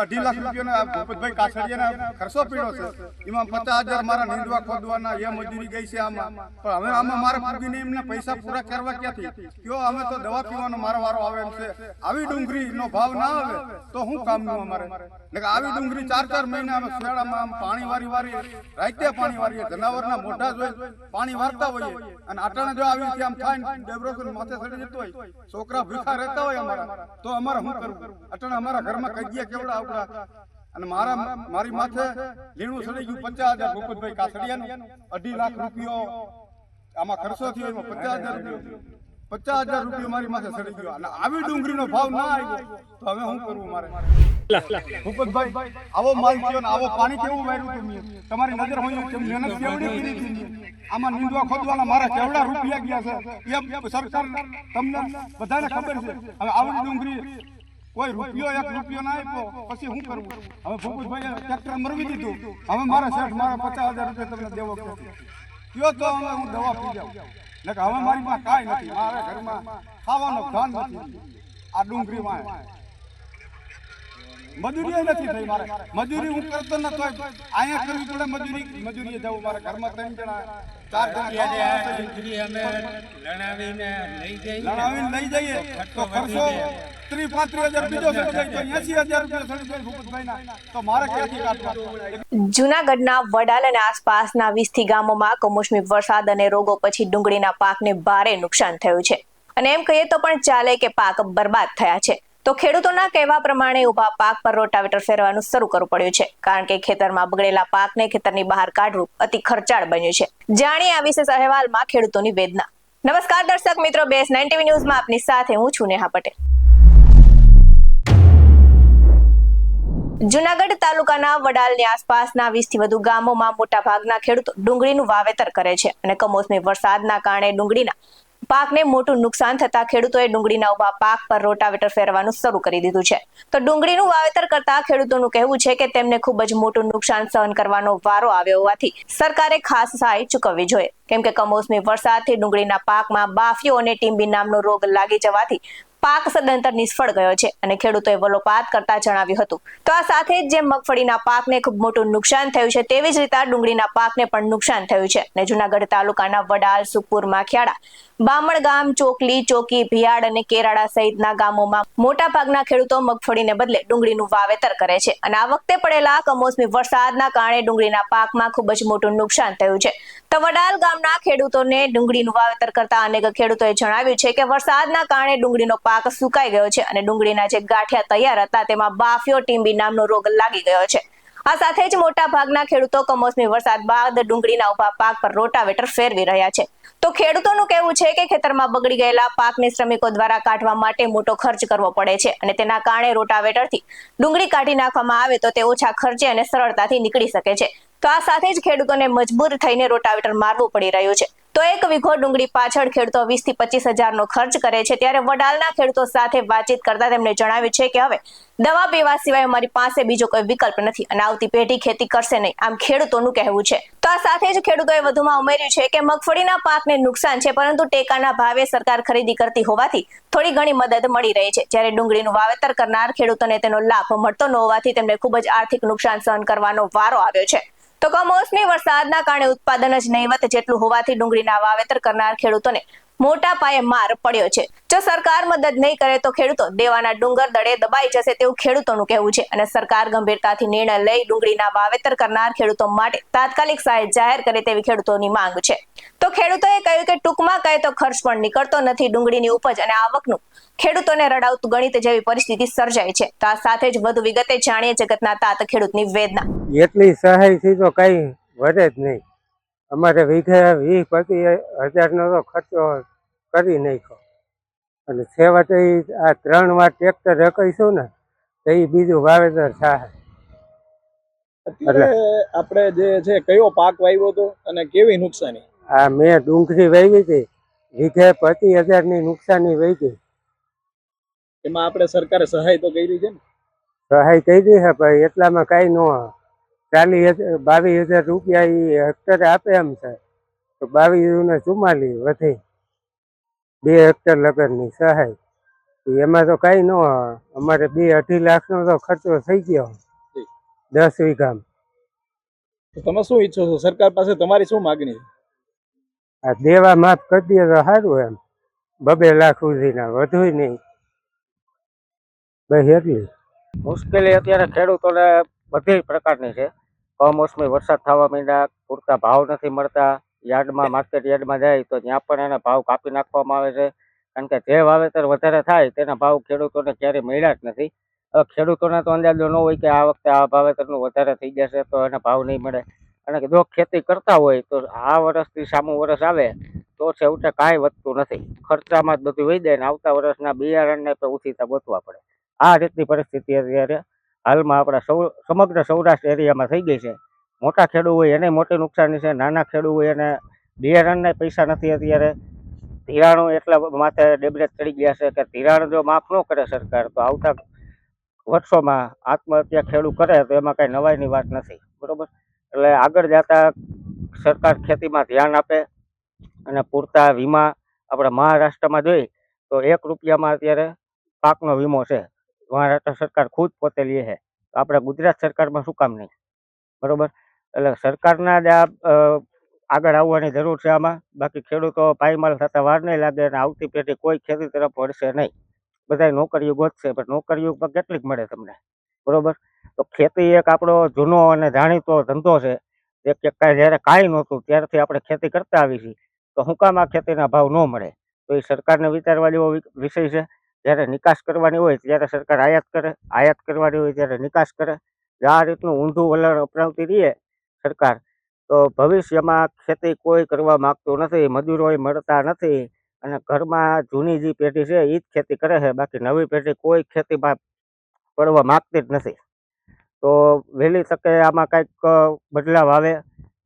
અઢી લાખ રૂપિયાનો ભૂપતભાઈ કાછડિયાના ખર્ચો પીડ્યો છે. એમાં પચાસ હજાર મારા નીંદવા ખોદવાના, એ મજૂરી ગઈ છે આમાં. પણ હવે આમાં મારે પૂગીને એમને પૈસા પૂરા કરવા ક્યાંથી? કયો અમે તો દવા પીવાનો મારો વારો આવે એમ છે. આવી ડુંગળીનો ભાવ ના આવે, તો શું કામનું અમારે? ને આવી ડુંગળી ચાર ચાર મહિના અમે શિયાળામાં આમ પાણી વારી વારી રાતે પાણી વારીએ, જનાવરના મોઢા જોઈ પાણી વારતા હોઈએ. અને આટાણે જો આવી રીતે આમ થાય ને ડેબ્રોસન માથે સડી જતો હોય, છોકરા ભૂખા રહેતા હોય અમારા, તો અમારે શું કરવું? અટાણે અમારા ઘરમાં કજિયા કેવડા આવડા અને મારા મારી માથે લીણું સડી ગયું પચાસ હજાર ભૂપતભાઈ કાસડિયાનું અઢી લાખ રૂપિયો આમાં ખર્ચો થયો, એમાં પચાસ હજાર પચાસ હજાર રૂપિયો મારી માથે સડી ગયો. અને આવી ડુંગળીનો ભાવ ના આવ્યો. તો હવે શું કરવું મારે? ભૂપતભાઈ આવો માલ આવો પાણી કેવું વાર્યું તમે તમારી નજર હોય કેમ મહેનત કેવડી કરી હતી આમાં નીંદવા ખોદવાના મારા કેવડા રૂપિયા ગયા છે. એ સરકાર તમને બધાને ખબર છે. હવે આવડી ડુંગળી કોઈ રૂપિયો એક રૂપિયો ના આપ્યો પછી શું કરવું હવે ભૂપતભાઈ ટ્રેક્ટર મરવી દીધું. હવે મારા શેઠ મારા પચાસ હજાર રૂપિયા તમને દેવો કયો તો હવે હું દવા પી જાઉં. એટલે કે હવે મારી પાસે કાંઈ નથી. મારા ઘરમાં ખાવાનો ધન નથી. આ ડુંગળીમાં મજૂરી નથી થઈ મારે. મજૂરી હું કરતો ન તોય અહીંયા કરવી પડે મજૂરી. મજૂરીએ જવું મારા ઘરમાં ત્રણ જણા. ચાર જણા. અમે લણાવીને લઈ જઈએ. લણાવીને લઈ જઈએ. તો ખર્ચો કાઢવા? વડાલ અને આસપાસના વીસથી ગામોમાં કમોસમી વરસાદ અને રોગો પછી ડુંગળીના પાકને ભારે નુકસાન થયું છે. અને એમ કહીએ તો પણ ચાલે કે પાક બરબાદ થયા છે. તો ખેડૂતોના કહેવા પ્રમાણે ઊભા પાક પર રોટાવેટર ફેરવાનું શરૂ કરવું પડ્યું છે. કારણ કે ખેતરમાં બગડેલા પાકને ખેતરની બહાર કાઢવું અતિ ખર્ચાળ બન્યું છે. જાણીએ આ વિશેષ અહેવાલમાં ખેડૂતોની વેદના. નમસ્કાર દર્શક મિત્રો, બેસ નાઇન ટીવી ન્યૂઝમાં આપની સાથે હું છું નેહા પટેલ. જુનાગઢ તાલુકાના વડાલની આસપાસના વીસથી વધુ ગામોમાં મોટા ભાગના ખેડૂતો ડુંગળીનું વાવેતર કરે છે અને કમોસમી વરસાદના કારણે ડુંગળીના પાકને મોટું નુકસાન થતા ખેડૂતોએ ડુંગળીના ઊભા પાક પર રોટાવેટર ફેરવાનું શરૂ કરી દીધું છે. તો ડુંગળીનું વાવેતર કરતા ખેડૂતોનું કહેવું છે કે તેમને ખૂબ જ મોટું નુકસાન સહન કરવાનો વારો આવ્યો હોવાથી સરકારે ખાસ સહાય ચૂકવવી જોઈએ. કેમ કે કમોસમી વરસાદથી ડુંગળીના પાકમાં બાફિયો અને ટીમ્બી નામનો રોગ લાગી જવાથી પાક સદંતર નિષ્ફળ ગયો છે અને ખેડૂતોએ વલોપાત કરતા જણાવ્યું હતું. તો આ સાથે જ જે મગફળીના પાકને ખૂબ મોટું નુકસાન થયું છે, તેવી જ રીતે ડુંગળીના પાકને પણ નુકસાન થયું છે. અને જુનાગઢ તાલુકાના વડાલ સુપુર માખિયાળા, બામણ ગામ, ચોકલી, ચોકી ભિયાડ અને કેરાડા સહિતના ગામોમાં મોટા ભાગના ખેડૂતો મગફળીને બદલે ડુંગળીનું વાવેતર કરે છે. અને આ વખતે પડેલા કમોસમી વરસાદના કારણે ડુંગળીના પાકમાં ખૂબ જ મોટું નુકસાન થયું છે. વડાલ ગામના ખેડૂતોને ડુંગળીનું વાવેતર કરતા અનેક ખેડૂતોએ જણાવ્યું છે કે વરસાદના કારણે ડુંગળીનો પાક સુકાઈ ગયો છે અને ડુંગળીના જે ગાંઠિયા તૈયાર હતા તેમાં બાફિયો ટીંબી નામનો રોગ લાગી ગયો છે. આ સાથે જ મોટા ભાગના ખેડૂતો કમોસમી વરસાદ બાદ ડુંગળીના ઊભા પાક પર રોટાવેટર ફેરવી રહ્યા છે. તો ખેડૂતોનું કહેવું છે કે ખેતરમાં બગડી ગયેલા પાકને શ્રમિકો દ્વારા કાઢવા માટે મોટો ખર્ચ કરવો પડે છે અને તેના કારણે રોટાવેટરથી ડુંગળી કાઢી નાખવામાં આવે તો તે ઓછા ખર્ચે અને સરળતાથી નીકળી શકે છે. તો આ સાથે જ ખેડૂતોને મજબૂર થઈને રોટાવેટર મારવું પડી રહ્યું છે. તો એક વીઘો ડુંગળી પાછળ ખેડૂતો વીસથી પચીસ હજારનો ખર્ચ કરે છે. ત્યારે વડાલના ખેડૂતો સાથે વાતચીત કરતા તેમણે જણાવ્યું છે કે હવે દવા પીવા સિવાય અમારી પાસે બીજો કોઈ વિકલ્પ નથી અને આવતી પેઢી ખેતી કરશે નહીં. આમ ખેડૂતોનું કહેવું છે. તો આ સાથે જ ખેડૂતોએ વધુમાં ઉમેર્યું છે કે મગફળીના પાકને નુકસાન છે, પરંતુ ટેકાના ભાવે સરકાર ખરીદી કરતી હોવાથી થોડી ઘણી મદદ મળી રહી છે. જ્યારે ડુંગળીનું વાવેતર કરનાર ખેડૂતોને તેનો લાભ મળતો ન હોવાથી તેમને ખૂબ જ આર્થિક નુકસાન સહન કરવાનો વારો આવ્યો છે. તો કમોસમી વરસાદના કારણે ઉત્પાદન જ નહીવત જેટલું હોવાથી ડુંગળીના વાવેતર કરનાર ખેડૂતોને મોટા પાયે માર પડ્યો છે. જો સરકાર મદદ નહીં કરે તો ખેડૂતો દેવાના ડુંગર દડે દબાઈ જશે તેવું ખેડૂતોનું કહેવું છે. અને સરકાર ગંભીરતાથી નિર્ણય લઈ ડુંગળીના વાવેતર કરનાર ખેડૂતો માટે તાત્કાલિક સહાય જાહેર કરે તેવી ખેડૂતોની માંગ છે. તો ખેડૂતોએ કહ્યું કે ટૂંકમાં કહે તો ખર્ચ પણ નીકળતો નથી, ડુંગળીની ઉપજ અને આવકનું ખેડૂતોને રડાવતું ગણિત જેવી પરિસ્થિતિ સર્જાય છે. તો આ સાથે જ વધુ વિગતે જાણીએ જગતના તાત ખેડૂતની વેદના. એટલી સહાયથી તો કઈ વધે જ નહીં. અમારે વીઘે વીસ પચીસ હજારનો તો ખર્ચો કરી નાખ્યો. અને છેવટે આ ત્રણ વાર ટ્રેક્ટર રકઈશું ને તો એ બીજું વાવેતર થાય. અત્યારે આપણે જે છે કયો પાક વાવ્યો હતો અને કેવી નુકસાની? આ મેં ડુંગળી વાવી હતી વીઘે પચીસ હજારની નુકસાની વહી એમાં આપણે સરકારે સહાય તો કરી છે ને? સહાય કરી છે ભાઈ એટલામાં કાંઈ ન ચાલીસ હજાર બાવીસ હજાર રૂપિયા એ હેક્ટરે આપે એમ છે. તો બાવીસ ને ચુમ્માલીસ વધે. બે હેક્ટર લગનની સહાય. એમાં તો કઈ ન અમારે બે અઢી લાખનો તો ખર્ચો થઈ ગયો. દસ વીઘામાં. તો તમે શું ઈચ્છો છો? સરકાર પાસે તમારી શું માગણી? આ દેવા માફ કરી દે તો સારું એમ. બબે લાખ સુધીના વધુ નહીં. બસ એટલી. મુશ્કેલી અત્યારે ખેડૂતોને બધી પ્રકારની છે. કમોસમી વરસાદ થવા માંડ્યા, પૂરતા ભાવ નથી મળતા, યાર્ડમાં, માર્કેટ યાર્ડમાં જાય તો ત્યાં પણ એને ભાવ કાપી નાખવામાં આવે છે. કારણ કે જે વાવેતર વધારે થાય તેના ભાવ ખેડૂતોને ક્યારેય મળ્યા જ નથી. હવે ખેડૂતોને તો અંદાજો ન હોય કે આ વખતે આ વાવેતરનું વધારે થઈ જશે તો એને ભાવ નહીં મળે. અને જો ખેતી કરતા હોય તો આ વર્ષથી સામું વર્ષ આવે તો છેવટે કાંઈ વધતું નથી. ખર્ચામાં જ બધું વહી જાય ને આવતા વર્ષના બિયારણને તો ઉછીતા ગોતવા પડે. આ રીતની પરિસ્થિતિ અત્યારે હાલમાં આપણા સૌ, સમગ્ર સૌરાષ્ટ્ર એરિયામાં થઈ ગઈ છે. મોટા ખેડૂત હોય એને મોટી નુકસાની છે, નાના ખેડૂત હોય એને બિયારણને પૈસા નથી અત્યારે. ધિરાણો એટલા માથે ડેબરેજ ચડી ગયા છે કે ધિરાણ જો માફ ન કરે સરકાર, તો આવતા વર્ષોમાં આત્મહત્યા ખેડૂત કરે તો એમાં કાંઈ નવાઈની વાત નથી. બરોબર? એટલે આગળ જતા સરકાર ખેતીમાં ધ્યાન આપે અને પૂરતા વીમા આપણે મહારાષ્ટ્રમાં જોઈએ તો એક રૂપિયામાં અત્યારે પાકનો વીમો છે. મહારાષ્ટ્ર સરકાર ખુદ પોતે લે છે. આપણે ગુજરાત સરકારમાં શું કામ નહીં? બરોબર? એટલે સરકારના જ આગળ આવવાની જરૂર છે આમાં. બાકી ખેડૂતો પાયમાલ થતા વાર નહીં લાગે અને આવતી પેઢી કોઈ ખેતી તરફ વળશે નહીં. બધા નોકરીઓ ગોતશે, પણ નોકરીઓ પણ કેટલીક મળે તમને? બરોબર? તો ખેતી એક આપણો જૂનો અને જાણીતો ધંધો છે. જે કાંઈ જ્યારે કાંઈ નહોતું, ત્યારથી આપણે ખેતી કરતા આવી છીએ. તો શું કામ આ ખેતીના ભાવ ન મળે? તો એ સરકારને વિચારવા જેવો વિષય છે. જ્યારે નિકાસ કરવાની હોય ત્યારે સરકાર આયાત કરે, આયાત કરવાની હોય ત્યારે નિકાસ કરે. આ રીતનું ઊંધું વલણ અપનાવતી રહીએ સરકાર. તો ભવિષ્યમાં ખેતી કોઈ કરવા માગતું નથી મજૂરોય મળતા નથી અને ઘરમાં જૂની જે પેઢી છે એ જ ખેતી કરે છે, બાકી નવી પેઢી કોઈ ખેતીમાં પડવા માગતી જ નથી. તો વહેલી તકે આમાં કંઈક બદલાવ આવે,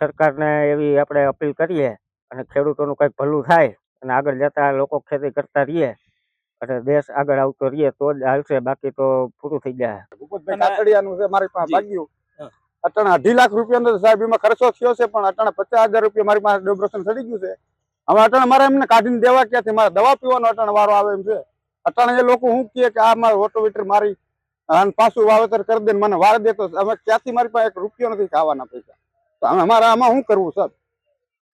સરકારને એવી આપણે અપીલ કરીએ અને ખેડૂતોનું કંઈક ભલું થાય અને આગળ જતા લોકો ખેતી કરતા રહીએ. અને દેશ આગળ આવતો રહીએ તો જ આવશે બાકી તો પૂરું થઈ જાય. ભૂપતભાઈ કાતડિયાનું છે મારી પાસે. ભાગ્યું. હા. અઢી લાખ રૂપિયાનો સાહેબ એમાં ખર્ચો થયો છે પણ અટાણા પચાસ હજાર રૂપિયા મારી પાસે ડોપરેશન થઈ ગયું છે. હવે અટાણા મારે એમને કાઢીને દેવા ક્યાંથી? મારે દવા પીવાનો અટાણા વારો આવે એમ છે. અટાણા એ લોકો શું કહે કે આ મારે ઓટોમીટર મારી અને પાછું વાવેતર કરી દે મને વાર દે તો ક્યાંથી મારી પાસે એક રૂપિયો નથી ખાવાના પૈસા? તો અમારે આમાં શું કરવું સાહેબ?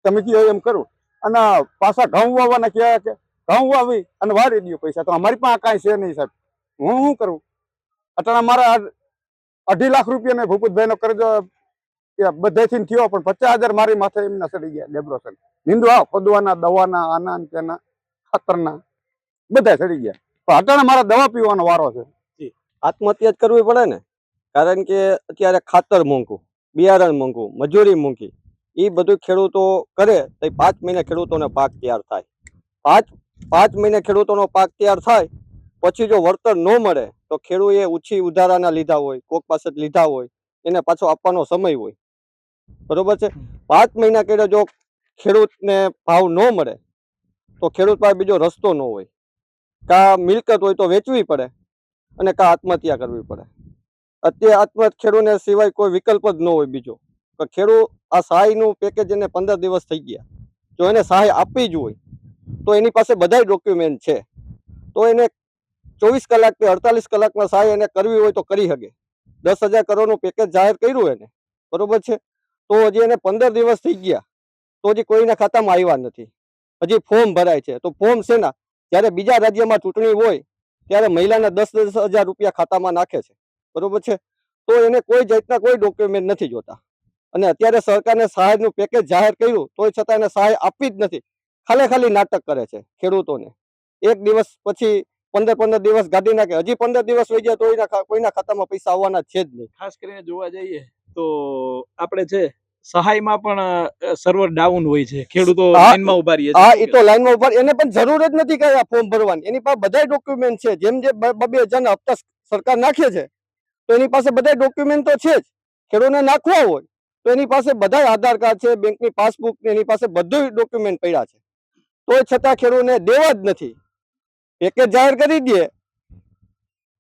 તમે કહો એમ કરું. અને પાછા ઘઉં વાવવાના કહેવાય કે ઘઉં વાવી અને વાળી દો પૈસા. તો અમારી પાસે કાંઈ છે નહીં સાહેબ. હું શું કરું? અટાણે મારા અઢી લાખ રૂપિયા મેં ભૂપતભાઈનો કરજો બધેથી થયો, પણ પચાસ હજાર મારી માથે એમના સડી ગયા ડેબ્રોસન. નિંદવા ખોદવાના દવાના, આના તેના ખાતરના, બધા સડી ગયા. પણ અત્યારે મારા દવા પીવાનો વારો છે. આત્મહત્યા જ કરવી પડે ને. કારણ કે અત્યારે ખાતર મોંઘું, બિયારણ મોંઘું, મજૂરી મોંઘી. એ બધું ખેડૂતો કરે તો પાંચ મહિને ખેડૂતોને પાક તૈયાર થાય. પાંચ પાંચ મહિને ખેડૂતોનો પાક તૈયાર થાય પછી જો વળતર ન મળે તો ખેડૂએ ઓછી ઉધારાના લીધા હોય કોક પાસે લીધા હોય એને પાછો આપવાનો સમય હોય. બરોબર છે? પાંચ મહિના કર્યા જો ખેડૂતને ભાવ ન મળે તો ખેડૂત પાસે બીજો રસ્તો ન હોય. કા મિલકત હોય તો વેચવી પડે અને કા આત્મહત્યા કરવી પડે. અત્યારે આત્મહત્યા ખેડૂતને સિવાય કોઈ વિકલ્પ જ ન હોય બીજો. ખેડૂત આ સહાયનું પેકેજ એને પંદર દિવસ થઈ ગયા. જો એને સહાય આપવી જ હોય તો એની પાસે બધાય ડોક્યુમેન્ટ છે. તો એને ચોવીસ કલાક કે અડતાલીસ કલાકમાં સહાય એને કરવી હોય તો કરી શકે દસ હજાર કરોડનું પેકેજ જાહેર કર્યું એને. બરોબર છે? તો હજી એને પંદર દિવસ થઈ ગયા. તો હજી કોઈના ખાતામાં આવ્યા નથી. હજી ફોર્મ ભરાય છે. તો ફોર્મ શેના જ્યારે બીજા રાજ્યમાં ચૂંટણી હોય, ત્યારે મહિલાના દસ દસ હજાર રૂપિયા ખાતામાં નાખે છે. બરોબર છે? તો એને કોઈ જાતના કોઈ ડોક્યુમેન્ટ નથી જોતા. અને અત્યારે સરકારને સહાયનું પેકેજ જાહેર કર્યું, તોય છતાં એને સહાય આપવી જ નથી. ખાલી ખાલી નાટક કરે છે ખેડૂતોને. એક દિવસ પછી પંદર પંદર દિવસ ગાડી નાખે. હજી પંદર દિવસ વહી ગયા તો એના કોઈના ખાતામાં પૈસા આવવાના છે જ નહીં. ખાસ કરીને જોવા જઈએ તો આપણે છે સહાયમાં પણ સર્વર ડાઉન હોય છે. ખેડૂતો લાઈનમાં ઊભા રહીએ હા એ તો લાઈનમાં ઊભા એને પણ જરૂર જ નથી કે આ ફોર્મ ભરવાની. એની પાસે બધા ડોક્યુમેન્ટ છે. જેમ જે બે બબે હજારના હપ્તા સરકાર નાખે છે તો એની પાસે બધા ડોક્યુમેન્ટ તો છે જ. ખેડૂતને નાખવા હોય તો એની પાસે બધા આધાર કાર્ડ છે બેંકની પાસબુક ને એની પાસે બધું ડોક્યુમેન્ટ પડ્યા છે. તોય છતાં ખેડૂતને દેવા જ નથી. પેકેજ જાહેર કરી દે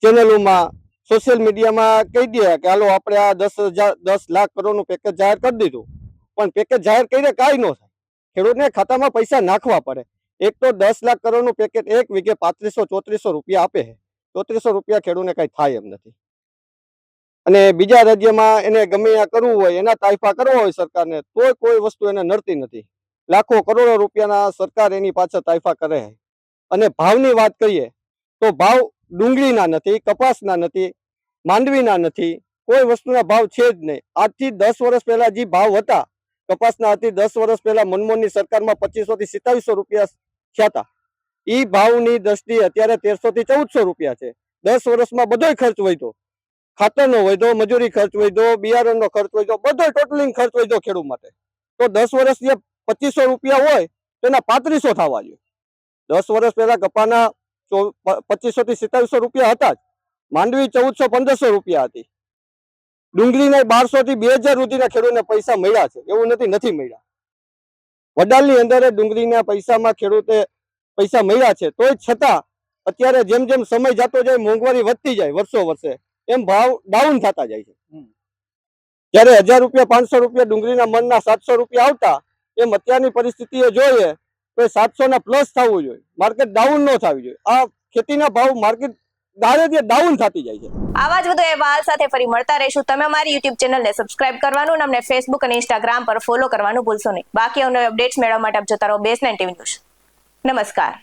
ચેનલોમાં, સોશિયલ મીડિયામાં કહી દે કે હાલો આપણે આ દસ હજાર, દસ લાખ કરોડનું પેકેજ જાહેર કરી દીધું. પણ પેકેજ જાહેર કરીને કાંઈ ન થાય. ખેડૂતને ખાતામાં પૈસા નાખવા પડે. એક તો દસ લાખ કરોડનું પેકેજ એક વીઘે પાંત્રીસો, ચોત્રીસો રૂપિયા આપે છે. ચોત્રીસો રૂપિયા ખેડૂતને કાંઈ થાય એમ નથી. અને બીજા રાજ્યમાં એને ગમે ત્યાં કરવું હોય, એના તાઇફા કરવા હોય સરકારને, તોય કોઈ વસ્તુ એને નડતી નથી. લાખો કરોડો રૂપિયાના સરકાર એની પાછળ તાઇફા કરે અને ભાવની વાત કરીએ તો ભાવ ડુંગળીના નથી, કપાસના નથી, માંડવીના નથી, કોઈ વસ્તુના ભાવ છે જ નહીં. આજથી દસ વર્ષ પહેલા જે ભાવ હતા, કપાસના આજથી દસ વર્ષ પહેલા મનમોહનની સરકારમાં પચીસો થી સિત્તાવીસો રૂપિયા થયા હતા. એ ભાવની દ્રષ્ટિએ અત્યારે તેરસો થી ચૌદસો રૂપિયા છે. દસ વર્ષમાં બધોય ખર્ચ વધ્યો. ખાતરનો વધ્યો, મજૂરી ખર્ચ વધ્યો, બિયારણનો ખર્ચ વધ્યો બધો ટોટલિંગ ખર્ચ વધ્યો ખેડૂત માટે. તો દસ વર્ષ પચીસો રૂપિયા હોય તો એના પાંત્રીસો થવા જોઈએ. દસ વર્ષ પહેલા કપાના પચીસો થી સિત્તાવીસો રૂપિયા હતા જ. માંડવી ચૌદસો પંદરસો રૂપિયા હતી. ડુંગળીના બારસો થી બે હજાર સુધીના ખેડૂતને પૈસા મળ્યા છે. એવું નથી નથી મળ્યા. વડાલની અંદર ડુંગળીના પૈસામાં ખેડૂતે પૈસા મળ્યા છે. તોય છતાં અત્યારે જેમ જેમ સમય જતો જાય મોંઘવારી વધતી જાય વર્ષો વર્ષે એમ ભાવ ડાઉન થતા જાય છે. જ્યારે હજાર રૂપિયા પાંચસો રૂપિયા ડુંગળીના મનના સાતસો રૂપિયા આવતા એમ અત્યારની પરિસ્થિતિએ જોઈએ તો એ સાતસો ના પ્લસ થવું જોઈએ. માર્કેટ ડાઉન ન થવી જોઈએ. આ ખેતીના ભાવ માર્કેટ દાડે ડાઉન થતી જાય છે. આવા જ વધુ અહેવાલ સાથે ફરી મળતા રહીશું. તમે અમારી યુટ્યુબ ચેનલને સબસ્ક્રાઇબ કરવાનું અને અમને ફેસબુક અને ઇન્સ્ટાગ્રામ પર ફોલો કરવાનું ભૂલશો નહીં. બાકી અમને અપડેટ્સ મેળવવા માટે આપ જોતા રહો બેસ નાઇન ટીવી ન્યૂઝ નમસ્કાર.